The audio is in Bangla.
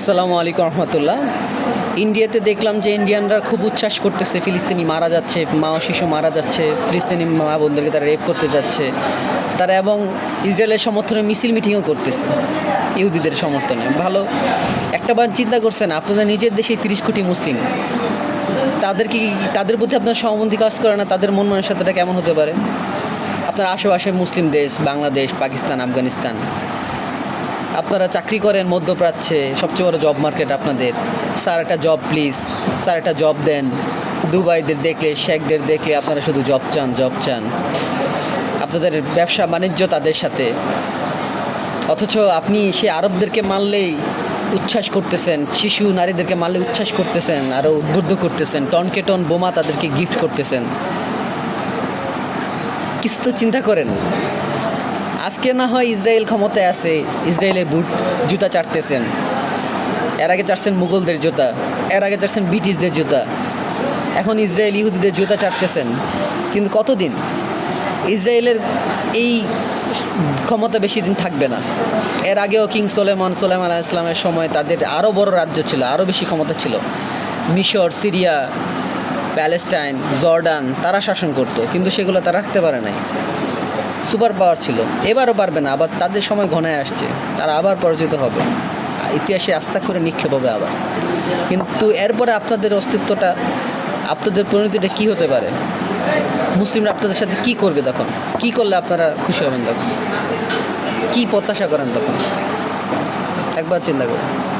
আসসালামু আলাইকুম রহমতুল্লাহ। ইন্ডিয়াতে দেখলাম যে ইন্ডিয়ানরা খুব উচ্ছ্বাস করতেছে, ফিলিস্তিনি মারা যাচ্ছে, মা শিশু মারা যাচ্ছে, ফিলিস্তিনি মা বোনদেরকে তারা রেপ করতে যাচ্ছে। তারা এবং ইসরায়েলের সমর্থনে মিছিল মিটিংও করতেছে, ইহুদিদের সমর্থনে। ভালো, একটা বার চিন্তা করছেন আপনাদের নিজের দেশে তিরিশ কোটি মুসলিম। তাদের কি, তাদের প্রতি আপনার সহমতি কাজ করে না, তাদের মন মানসিকতাটা কেমন হতে পারে? আপনার আশেপাশে মুসলিম দেশ, বাংলাদেশ, পাকিস্তান, আফগানিস্তান আপনারা চাকরি করেন মধ্যপ্রাচ্যে, সবচেয়ে বড় জব মার্কেট আপনাদের। স্যার, একটা জব প্লিজ স্যার, একটা জব দেন। দুবাইদের দেখলে, শেখদের দেখলে আপনারা শুধু জব চান জব চান। আপনাদের ব্যবসা বাণিজ্য তাদের সাথে। অথচ আপনি সে আরবদেরকে মারলেই উচ্ছ্বাস করতেছেন, শিশু নারীদেরকে মারলে উচ্ছ্বাস করতেছেন আরও উদ্বুদ্ধ করতেছেন টনকে টন বোমা তাদেরকে গিফট করতেছেন। কিছু তো চিন্তা করেন। আজকে না হয় ইসরায়েল ক্ষমতায় আছে, ইসরায়েলের বুট, জুতা চাটতেছেন। এর আগে চাটছেন মুঘলদের জুতা, এর আগে চাটছেন ব্রিটিশদের জুতা। এখন ইসরায়েল ইহুদিদের জুতা চাটতেছেন। কিন্তু কতদিন? ইসরায়েলের এই ক্ষমতা বেশি দিন থাকবে না। এর আগেও কিং সোলেমান, সোলেম আলাহ ইসলামের সময় তাদের আরও বড় রাজ্য ছিল আরও বেশি ক্ষমতা ছিল। মিশর, সিরিয়া, প্যালেস্টাইন, জর্ডান, তারা শাসন করতো, কিন্তু সেগুলো তারা রাখতে পারে নাই। সুপার পাওয়ার ছিল। এবারও পারবে না, আবার তাদের সময় ঘনায় আসছে। তারা আবার পরাজিত হবে। ইতিহাসে আস্থা করে নিক্ষেপ হবে আবার। কিন্তু এরপরে আপনাদের অস্তিত্বটা, আপনাদের পরিণতিটা কি হতে পারে? মুসলিমরা আপনাদের সাথে কি করবে তখন? কি করলে আপনারা খুশি হবেন তখন? কি প্রত্যাশা করেন তখন? একবার চিন্তা করুন।